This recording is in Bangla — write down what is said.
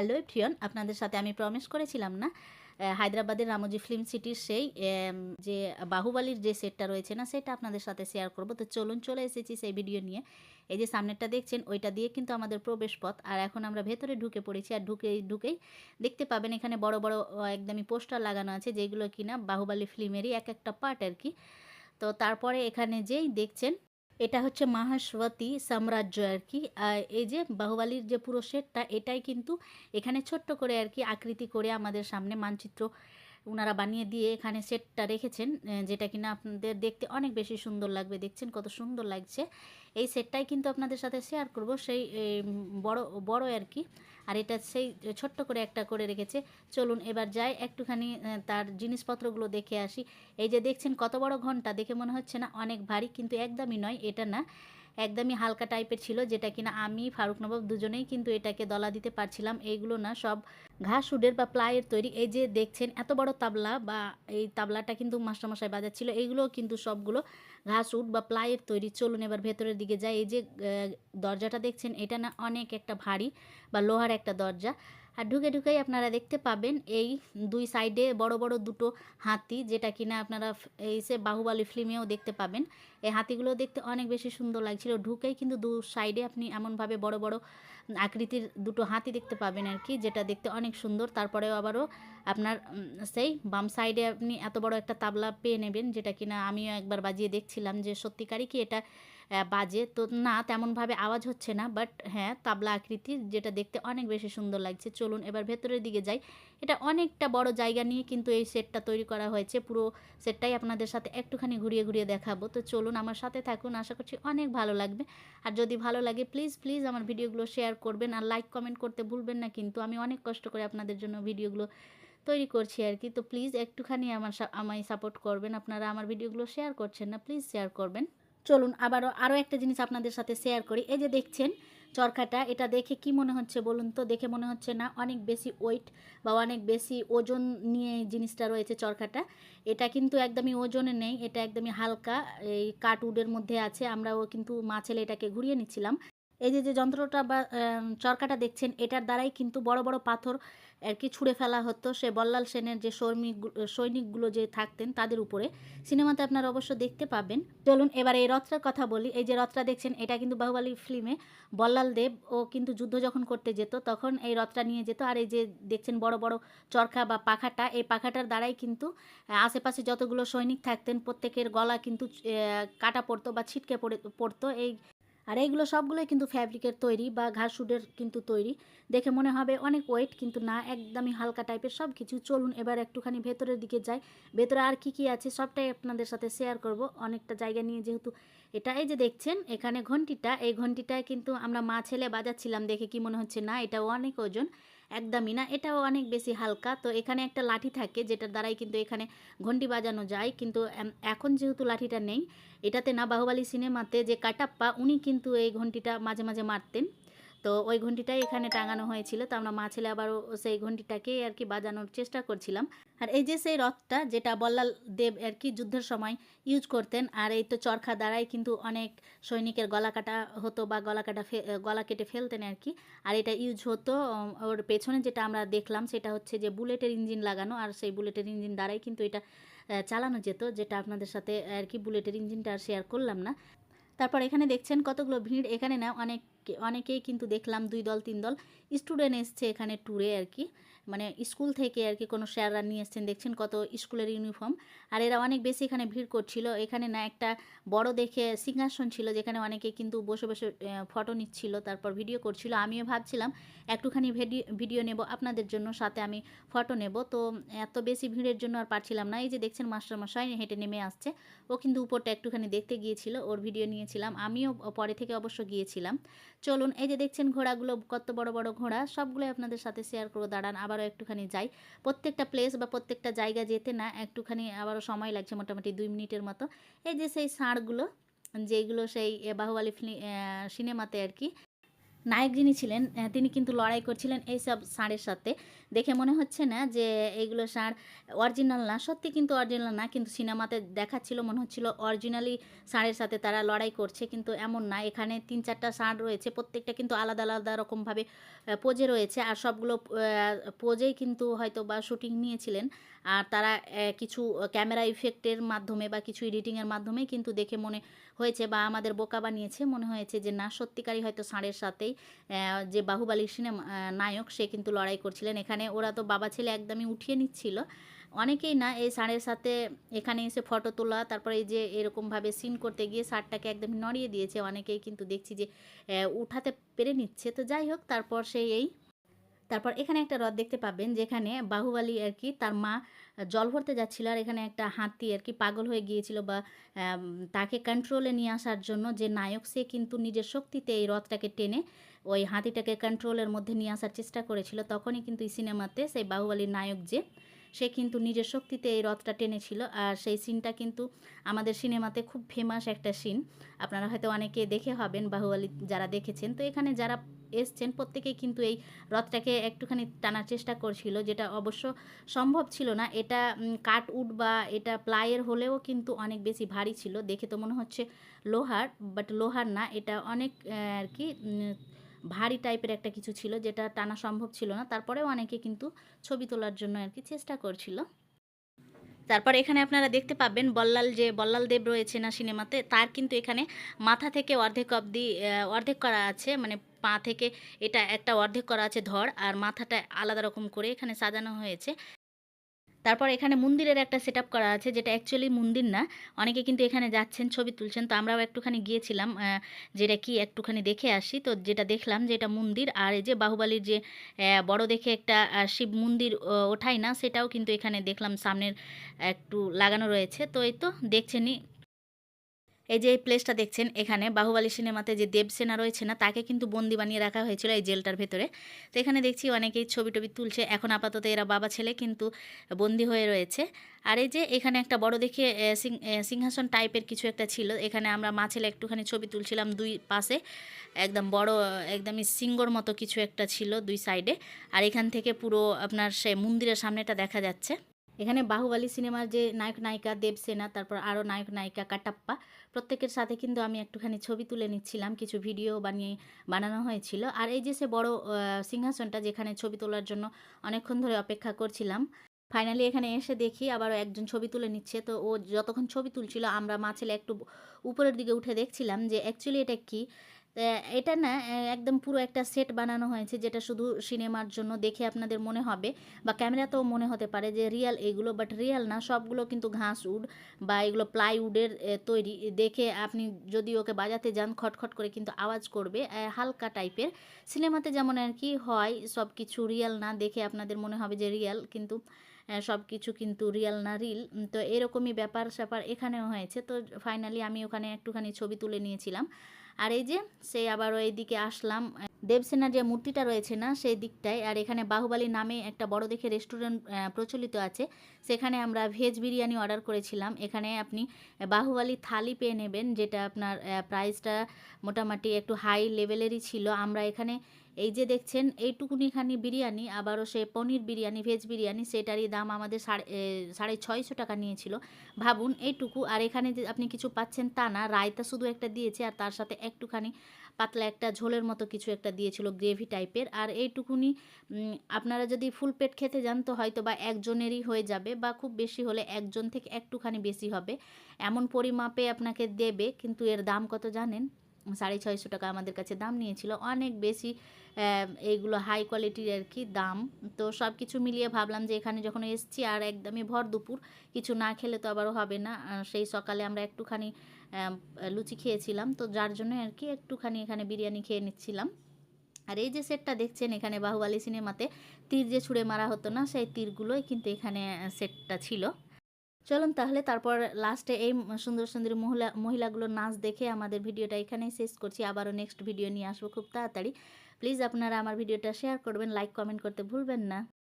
হ্যালো প্রিয়ন আপনাদের সাথে আমি প্রমিস করেছিলাম না হায়দ্রাবাদের রামজি ফিল্ম সিটির সেই যে বাহুবালির যে সেটটা রয়েছে না, সেটা আপনাদের সাথে শেয়ার করব। তো চলুন চলে এসেছি সেই ভিডিও নিয়ে। এই যে সামনেরটা দেখছেন, ওইটা দিয়ে কিন্তু আমাদের প্রবেশ পথ। আর এখন আমরা ভেতরে ঢুকে পড়েছি, আর ঢুকেই ঢুকেই দেখতে পাবেন এখানে বড় বড় একদমই পোস্টার লাগানো আছে, যেগুলো কিনা বাহুবালি ফিল্মেরই এক একটা পার্ট আর কি। তো তারপরে এখানে যেই দেখছেন এটা হচ্ছে মাহাস্বতী সাম্রাজ্য আর কি এই যে বাহুবালির যে পুরো সেটটা এটাই কিন্তু এখানে ছোট্ট করে আর কি আকৃতি করে আমাদের সামনে মানচিত্র ওনারা বানিয়ে দিয়ে এখানে সেটটা রেখেছেন যেটা কিনা আপনাদের দেখতে অনেক বেশি সুন্দর লাগবে। দেখছেন কত সুন্দর লাগছে। এই সেটটাই কিন্তু আপনাদের সাথে শেয়ার করব। সেই বড় বড় আর কি। আর এটা সেই ছোট্ট করে একটা করে রেখেছে। চলুন এবার যাই একটুখানি তার জিনিসপত্রগুলো দেখে আসি। এই যে দেখছেন কত বড় ঘণ্টা, দেখে মনে হচ্ছে না অনেক ভারী, কিন্তু একদমই নয়, এটা না। একদমই হালকা টাইপের ছিল, যেটা কিনা আমি, ফারুক নবাব দুজনেই কিন্তু এটাকে দলা দিতে পারছিলাম। এইগুলো না সব ঘাস উডের বা প্লাইয়ের তৈরি। এই যে দেখছেন, এত বড় তাবলা বা এই তাবলাটা কিন্তু মাস্টারমশাই বাজাচ্ছিল এইগুলো কিন্তু সবগুলো ঘাস উড বা প্লাইয়ের তৈরি। চলুন এবার ভেতরের দিকে যাই। এই যে দরজাটা দেখছেন, এটা না অনেক একটা ভারী বা লোহার একটা দরজা। আর ঢুকে ঢুকেই আপনারা দেখতে পাবেন এই দুই সাইডে বড় বড় দুটো হাতি, যেটা কিনা আপনারা এই সে বাহুবালি ফিল্মেও দেখতে পাবেন। এই হাতিগুলো দেখতে অনেক বেশি সুন্দর লাগছিল। ঢুকেই কিন্তু দু সাইডে আপনি এমনভাবে বড় বড় আকৃতির দুটো হাতি দেখতে পাবেন আর কি, যেটা দেখতে অনেক সুন্দর। তারপরেও আবারও আপনার সেই বাম সাইডে আপনি এত বড় একটা তাবলা পেয়ে নেবেন, যেটা কিনা আমিও একবার বাজিয়ে দেখছিলাম যে সত্যিকারই কি এটা বাজে। তো না, তেমনভাবে আওয়াজ হচ্ছে না বাট হ্যাঁ তাবলা আকৃতির যেটা দেখতে অনেক বেশি সুন্দর লাগছে। চলুন এবার ভেতরের দিকে যাই। এটা অনেকটা বড় জায়গা নিয়ে কিন্তু এই সেটটা তৈরি করা হয়েছে। পুরো সেটটাই আপনাদের সাথে একটুখানি ঘুরিয়ে ঘুরিয়ে দেখাবো। তো চলুন আমার সাথে থাকুন, আশা করছি অনেক ভালো লাগবে। আর যদি ভালো লাগে প্লিজ প্লিজ আমার ভিডিওগুলো শেয়ার করবেন আর লাইক কমেন্ট করতে ভুলবেন না কিন্তু আমি অনেক কষ্ট করে আপনাদের জন্য ভিডিওগুলো তৈরি করছি আর কি। তো প্লিজ একটুখানি আমার আমায় সাপোর্ট করবেন। আপনারা আমার ভিডিওগুলো শেয়ার করছেন না প্লিজ শেয়ার করবেন। চলুন আবারও আরও একটা জিনিস আপনাদের সাথে শেয়ার করি। এই যে দেখছেন চরকাটা, এটা দেখে কি মনে হচ্ছে বলুন তো? দেখে মনে হচ্ছে না, অনেক বেশি ওয়েট বা অনেক বেশি ওজন নিয়ে জিনিসটা রয়েছে চরকাটা। এটা কিন্তু একদমই ওজনে নেই, এটা একদমই হালকা, এই কাঠউডের মধ্যে আছে, আমরাও কিন্তু মা ছেলে এটাকে ঘুরিয়ে নিচ্ছিলাম। এই যে যে যন্ত্রটা বা চরকাটা দেখছেন, এটার দ্বারাই কিন্তু বড় বড় পাথর আর কি ছুঁড়ে ফেলা হতো। সে বল্লাল সেনের যে সৈনিক সৈনিকগুলো যে থাকতেন তাদের উপরে। সিনেমাতে আপনারা অবশ্য দেখতে পাবেন। চলুন এবার এই রথটার কথা বলি। এই যে রথটা দেখছেন, এটা কিন্তু বাহুবালি ফিল্মে বল্লাল দেব, ও কিন্তু যুদ্ধ যখন করতে যেত, তখন এই রথটা নিয়ে যেত। আর এই যে দেখছেন, বড় বড় চরকা বা পাখাটা, এই পাখাটার দ্বারাই কিন্তু আশেপাশে যতগুলো সৈনিক থাকতেন, প্রত্যেকের গলা কিন্তু কাটা পড়তো বা ছিটকে পড়ে, পড়তো। এই আর এইগুলো সবগুলোই কিন্তু ফ্যাব্রিকের তৈরি বা ঘাসুডের কিন্তু তৈরি। দেখে মনে হবে অনেক ওয়েট কিন্তু না, একদমই হালকা টাইপের সব কিছু চলুন এবার একটুখানি ভেতরের দিকে যাই। ভেতরে আর কি কি আছে সবটাই আপনাদের সাথে শেয়ার করব। অনেকটা জায়গা নিয়ে যেহেতু এটা, এই যে দেখছেন, এখানে ঘন্টিটা, এই ঘন্টিটায় কিন্তু আমরা মা ছেলে বাজাচ্ছিলাম দেখে কি মনে হচ্ছে? না, এটা অনেক ওজন। একদমই না, এটাও অনেক বেশি হালকা। তো এখানে একটা লাঠি থাকে, যেটার দ্বারাই কিন্তু এখানে ঘন্টি বাজানো যায়। কিন্তু এখন যেহেতু লাঠিটা নেই, এটাতে না বাহুবালি সিনেমাতে যে কাটাপ্পা, উনি কিন্তু এই ঘন্টিটা মাঝে মাঝে মারতেন। তো ওই ঘন্টিটাই এখানে টাঙানো হয়েছিল। তো আমরা মা ছেলে আবারও সেই ঘন্টিটাকে আর কি বাজানোর চেষ্টা করছিলাম। আর এই যে সেই রথটা যেটা বল্লাল দেব আর কি যুদ্ধের সময় ইউজ করতেন, আর এই তো চরখা দ্বারাই কিন্তু অনেক সৈনিকের গলা কাটা হতো বা গলা কাটা গলা কেটে ফেলতেন আর কি। আর এটা ইউজ হতো ওর পেছনে যেটা আমরা দেখলাম সেটা হচ্ছে যে বুলেটের ইঞ্জিন লাগানো, আর সেই বুলেটের ইঞ্জিন দ্বারাই কিন্তু এটা চালানো যেত, যেটা আপনাদের সাথে আর কি বুলেটের ইঞ্জিনটা আর শেয়ার করলাম না। তারপর এখানে দেখছেন কতগুলো ভিড়, এখানে না অনেক অনেকেই কিন্তু দেখলাম দুই দল তিন দল স্টুডেন্ট এসছে এখানে ট্যুরে আর কি। মানে স্কুল থেকে আর কি কোনো স্যাররা নিয়ে এসছেন, দেখছেন কত স্কুলের ইউনিফর্ম। আর এরা অনেক বেশি এখানে ভিড় করছিল। এখানে না একটা বড় দেখে সিংহাসন ছিল, যেখানে অনেকে কিন্তু বসে বসে ফটো নিচ্ছিল, তারপর ভিডিও করছিল। আমিও ভাবছিলাম, একটুখানি ভিডিও নেব আপনাদের জন্য, সাথে আমি ফটো নেব। তো এত বেশি ভিড়ের জন্য আর পারছিলাম না। এই যে দেখছেন মাস্টারমশাই, হেঁটে নেমে আসছে। ও কিন্তু উপরটা একটুখানি দেখতে গিয়েছিল, ওর ভিডিও নিয়েছিলাম। আমিও পরে থেকে অবশ্য গিয়েছিলাম। চলুন, এই যে দেখছেন ঘোড়াগুলো, কত বড় বড় ঘোড়া, সবগুলোই আপনাদের সাথে শেয়ার করব। দাঁড়ান আবারও একটুখানি যাই। প্রত্যেকটা প্লেস বা প্রত্যেকটা জায়গা যেতে না একটুখানি আবারও সময় লাগছে মোটামুটি দুই মিনিটের মতো। এই যে সেই ষাঁড়গুলো, যেগুলো সেই বাহুবালী সিনেমাতে আর কি নায়ক যিনি ছিলেন তিনি কিন্তু লড়াই করছিলেন এইসব ষাঁড়ের সাথে। দেখে মনে হচ্ছে না যে এইগুলো ষাঁড় অরিজিনাল না, সত্যি কিন্তু অরিজিনাল না, কিন্তু সিনেমাতে দেখাচ্ছিল, মনে হচ্ছিল অরিজিনালি ষাঁড়ের সাথে তারা লড়াই করছে, কিন্তু এমন না। এখানে তিন চারটা ষাঁড় রয়েছে, প্রত্যেকটা কিন্তু আলাদা আলাদা রকমভাবে পোজে রয়েছে, আর সবগুলো পোজেই কিন্তু হয়তো বা শুটিং নিয়েছিলেন। আর তারা কিছু ক্যামেরা ইফেক্টের মাধ্যমে বা কিছু এডিটিংয়ের মাধ্যমে কিন্তু দেখে মনে হয়েছে বা আমাদের বোকা বানিয়েছে। মনে হয়েছে যে, না, সত্যিকারই হয়তো ষাঁড়ের সাথেই যে বাহুবালির সিনেমা নায়ক, সে কিন্তু লড়াই করছিলেন। এখানে ওরা তো বাবা ছেলে একদমই উঠিয়ে নিচ্ছিল। অনেকেই না, এই ষাঁড়ের সাথে এখানে এসে ফটো তোলা, তারপরে এই যে এরকমভাবে সিন করতে গিয়ে ষাঁড়টাকে একদম নড়িয়ে দিয়েছে। অনেকেই কিন্তু দেখছি যে উঠাতে পেরে নিচ্ছে। তো যাই হোক, তারপর সেই এই তারপর এখানে একটা হ্রদ দেখতে পাবেন, যেখানে বাহুবালী আর কি তার মা জল ভরতে যাচ্ছিল আর এখানে একটা হাতি আর কি পাগল হয়ে গিয়েছিল বা তাকে কন্ট্রোলে নিয়ে আসার জন্য যে নায়ক সে কিন্তু নিজের শক্তিতে এই রথটাকে টেনে ওই হাতিটাকে কন্ট্রোলের মধ্যে নিয়ে আসার চেষ্টা করেছিল। তখনই কিন্তু এই সিনেমাতে সেই বাহুবলীর নায়ক যে, সে কিন্তু নিজের শক্তিতে এই রথটা টেনেছিল। আর সেই সিনটা কিন্তু আমাদের সিনেমাতে খুব ফেমাস একটা সিন আপনারা হয়তো অনেকে দেখে হবেন বাহুবলী যারা দেখেছেন। তো এখানে যারা এসছেন, প্রত্যেকেই কিন্তু এই রথটাকে একটুখানি টানার চেষ্টা করছিল, যেটা অবশ্য সম্ভব ছিল না। এটা কাঠ উড বা এটা প্লাইয়ের হলেও কিন্তু অনেক বেশি ভারী ছিল, দেখে তো মনে হচ্ছে লোহার, বাট লোহার না, এটা অনেক আর কি ভারী টাইপের একটা কিছু ছিল, যেটা টানা সম্ভব ছিল না। তারপরেও অনেকে কিন্তু ছবি তোলার জন্য আর কি চেষ্টা করছিল। তারপর এখানে আপনারা দেখতে পাবেন বল্লাল যে, বল্লাল দেব রয়েছে না সিনেমাতে, তার কিন্তু এখানে মাথা থেকে অর্ধেক অবধি অর্ধেক করা আছে মানে পা থেকে এটা একটা অর্ধেক করা আছে ধর, আর মাথাটা আলাদা রকম করে এখানে সাজানো হয়েছে। তারপর এখানে মন্দিরের একটা সেট করা আছে, যেটা অ্যাকচুয়ালি মন্দির না। অনেকে কিন্তু এখানে যাচ্ছেন, ছবি তুলছেন। তো আমরাও একটুখানি গিয়েছিলাম যেটা কি একটুখানি দেখে আসি। তো যেটা দেখলাম যে এটা মন্দির, আর এই যে বাহুবালির যে বড় দেখে একটা শিব মন্দির ওঠাই না, সেটাও কিন্তু এখানে দেখলাম সামনের একটু লাগানো রয়েছে। তো এই তো দেখছেনই এই যে এই প্লেসটা দেখছেন, এখানে বাহুবালী সিনেমাতে যে দেবসেনা রয়েছে না, তাকে কিন্তু বন্দি বানিয়ে রাখা হয়েছিল এই জেলটার ভেতরে। তো এখানে দেখছি অনেকেই ছবি টবি তুলছে। এখন আপাতত এরা বাবা ছেলে কিন্তু বন্দি হয়ে রয়েছে। আর এই যে এখানে একটা বড় দেখে সিংহাসন টাইপের কিছু একটা ছিল। এখানে আমরা মা ছেলে একটুখানি ছবি তুলছিলাম দুই পাশে। একদম বড়, একদমই সিঙ্গর মতো কিছু একটা ছিল দুই সাইডে আর এখান থেকে পুরো আপনার সে মন্দিরের সামনেটা দেখা যাচ্ছে। এখানে বাহুবালী সিনেমার যে নায়ক নায়িকা দেবসেনা তারপর আরও নায়ক নায়িকা কাটাপ্পা, প্রত্যেকের সাথে কিন্তু আমি একটুখানি ছবি তুলে নিচ্ছিলাম, কিছু ভিডিও বানিয়ে বানানো হয়েছিল। আর এই যে সে বড় সিংহাসনটা যেখানে ছবি তোলার জন্য অনেকক্ষণ ধরে অপেক্ষা করছিলাম, ফাইনালি এখানে এসে দেখি আবারও একজন ছবি তুলে নিচ্ছে। তো ও যতক্ষণ ছবি তুলছিল, আমরা মা ছেলে একটু উপরের দিকে উঠে দেখছিলাম যে অ্যাকচুয়ালি এটা কি? এটা না একদম পুরো একটা সেট বানানো হয়েছে যেটা শুধু সিনেমার জন্য দেখে আপনাদের মনে হবে বা ক্যামেরাতেও মনে হতে পারে যে রিয়াল এগুলো বাট রিয়াল না, সবগুলো কিন্তু ঘাস উড বা এগুলো প্লাইউডের তৈরি। দেখে আপনি যদি ওকে বাজাতে যান, খটখট করে কিন্তু আওয়াজ করবে হালকা টাইপের। সিনেমাতে যেমন আর কি হয় সব কিছু রিয়াল না, দেখে আপনাদের মনে হবে যে রিয়াল, কিন্তু সব কিছু কিন্তু রিয়াল না, রিল। তো এরকমই ব্যাপার স্যাপার এখানেও হয়েছে। তো ফাইনালি আমি ওখানে একটুখানি ছবি তুলে নিয়েছিলাম। আর এই যে সেই আবার ওই দিকে আসলাম। দেবসেনার যে মূর্তিটা রয়েছে না, সেই দিকটায়, আর এখানে বাহুবালী নামে একটা বড় দেখে রেস্টুরেন্ট প্রচলিত আছে। সেখানে আমরা ভেজ বিরিয়ানি অর্ডার করেছিলাম। এখানে আপনি বাহুবালী থালি পেয়ে নেবেন, যেটা আপনার প্রাইসটা মোটামুটি একটু হাই লেভেলেরই ছিল। আমরা এখানে এই যে দেখছেন এইটুকুনিখানি বিরিয়ানি, আবারও সে পনির বিরিয়ানি ভেজ বিরিয়ানি, সেটারই দাম আমাদের সাড়ে সাড়ে ছয়শো টাকা নিয়েছিল। ভাবুন এইটুকু, আর এখানে যে আপনি কিছু পাচ্ছেন তা না, রায়তা শুধু একটা দিয়েছে, আর তার সাথে একটুখানি পাতলা একটা ঝোলের মতো কিছু একটা দিয়েছিল গ্রেভি টাইপের আর এইটুকুনি আপনারা যদি ফুল পেট খেতে যান, তো হয়তো বা একজনেরই হয়ে যাবে, বা খুব বেশি হলে একজন থেকে একটুখানি বেশি হবে। এমন পরিমাপে আপনাকে দেবে, কিন্তু এর দাম কত জানেন? সাড়ে ছয়শো টাকা আমাদের কাছে দাম নিয়েছিল। অনেক বেশি এইগুলো হাই কোয়ালিটির আর কি দাম। তো সব কিছু মিলিয়ে ভাবলাম যে এখানে যখন এসছি আর একদমই ভর দুপুর, কিছু না খেলে তো আবারও হবে না। সেই সকালে আমরা একটুখানি লুচি খেয়েছিলাম। তো যার জন্য আর কি একটুখানি এখানে বিরিয়ানি খেয়ে নিচ্ছিলাম। আর এই যে সেটটা দেখছেন এখানে বাহুবালি সিনেমাতে তীর যে ছুঁড়ে মারা হতো না, সেই তীরগুলোই কিন্তু এখানে সেটটা ছিল। চলুন তাহলে তারপর লাস্টে এই সুন্দর সুন্দর মহিলা, মহিলাগুলোর নাচ দেখে আমাদের ভিডিওটা এখানেই শেষ করছি। আবারও নেক্সট ভিডিও নিয়ে আসব খুব তাড়াতাড়ি। প্লিজ আপনারা আমার ভিডিওটা শেয়ার করবেন লাইক কমেন্ট করতে ভুলবেন না।